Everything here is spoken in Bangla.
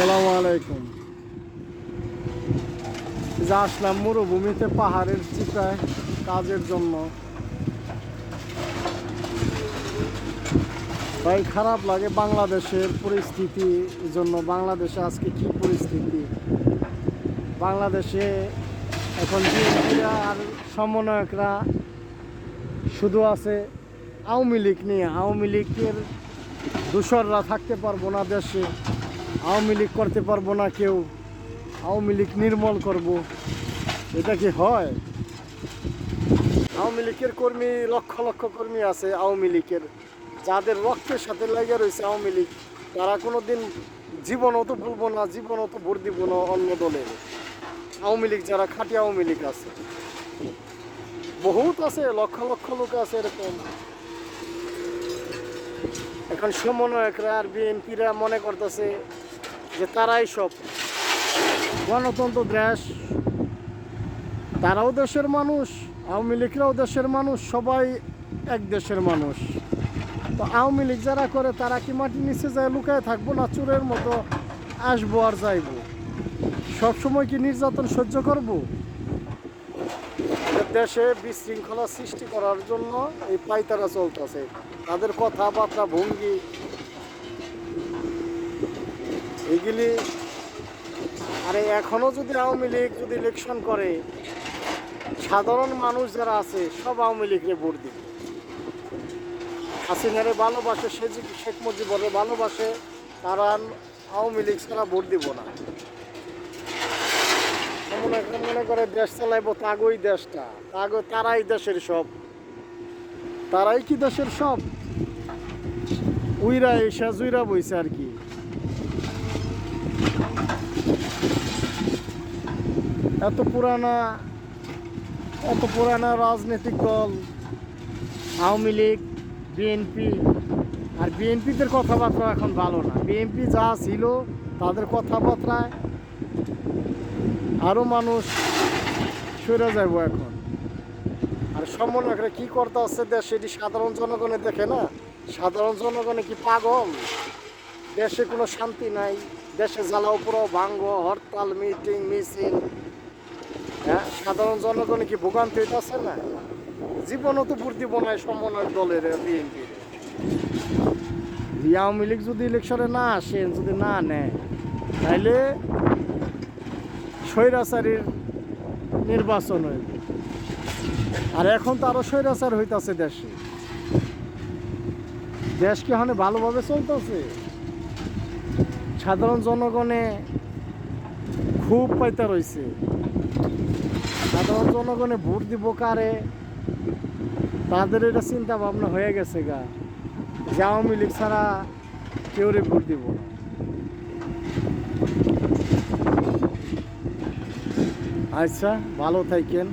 সালাম আলাইকুম। যা আসলাম মরুভূমিতে পাহাড়ের চিপায় কাজের জন্য। তাই খারাপ লাগে বাংলাদেশের পরিস্থিতি জন্য। বাংলাদেশে আজকে কি পরিস্থিতি? বাংলাদেশে এখন বিএনপিরা আর সমন্বয়করা শুধু আছে আওয়ামী লীগ নিয়ে। আওয়ামী লীগের দূষররা থাকতে পারব না দেশে। আওয়ামী লীগ করতে পারব না কেউ, আওয়ামী লীগ নির্মল করব। এটা কি হয়? আওয়ামী লীগের কর্মী, লক্ষ লক্ষ কর্মী আছে আওয়ামী লীগের। যাদের রক্তের সাথে লেগে রয়েছে আওয়ামী লীগ, তারা কোনো দিন জীবনও তো ভুলবো না, জীবনও তো ভোট দিব না অন্য দলের। আওয়ামী লীগ যারা, খাঁটি আওয়ামী লীগ আছে। বহুত আছে, লক্ষ লক্ষ লোক আছে এরকম। এখন সমন্বয়করা আর বিএনপিরা মনে করতেছে যে তারাই সব। গণতন্ত্র দেশ, তারাও দেশের মানুষ, আওয়ামী লীগরাও দেশের মানুষ, সবাই এক দেশের মানুষ। তো আওয়ামী লীগ যারা করে, তারা কি মাটির নিচে যায় লুকায় থাকব না চোরের মতো আসব আর যাইবো? সবসময় কি নির্যাতন সহ্য করব? দেশে বিশৃঙ্খলা সৃষ্টি করার জন্য এই পাইতারা চলতেছে। তাদের কথাবার্তা, ভঙ্গি এগুলি, আরে এখনও যদি আওয়ামী লীগ যদি ইলেকশন করে, সাধারণ মানুষ যারা আছে, সব আওয়ামী লীগরে ভোট দিবে। হাসিনারে ভালোবাসে, সে শেখ মুজিবরে ভালোবাসে, তারা আওয়ামী লীগ ছাড়া ভোট দিব না। মনে মনে করে, দেশ চালাইবো তাগোই দেশটা। তাগো, তারাই দেশের সব। তারাই কি দেশের সব? উইরা এসা, জুইরা বইছে আর কি। এত পুরানা এত পুরানা রাজনৈতিক দল, আওয়ামী লীগ বিএনপি আর বিএনপিদের কথাবার্তা এখন ভালো না। বিএনপি যা ছিল তাদের কথাবার্তায় আরও মানুষ সরে যাব এখন। আর সমন্বয়করা কি করতে হচ্ছে দেশ এটি সাধারণ জনগণে দেখে না? সাধারণ জনগণে কি পাগল? দেশে কোনো শান্তি নাই, দেশে জ্বালাও পুরো ভাঙ্গ হরতাল, মিটিং, মিছিল হ্যাঁ সাধারণ জনগণে কি ভোগান্তি হইতেছে না? জীবনও তো ভর্তি বনায় সমন্বয় দলের বিএনপির। আওয়ামী লীগ যদি ইলেকশনে না আসেন, যদি না নেয়, তাইলে স্বৈরাচারীর নির্বাচন হইব। আর এখন তো আরও স্বৈরাচার হইতাছে দেশে। দেশ কি ওখানে ভালোভাবে চলতেছে? সাধারণ জনগণে খুব পাইতা রয়েছে সাধারণ জনগণে ভোট দিব কারে? তাদের এটা চিন্তা ভাবনা হয়ে গেছে গা। যে আওয়ামী লীগ ছাড়া কেউরে ভোট দিব আচ্ছা ভালো থাকেন।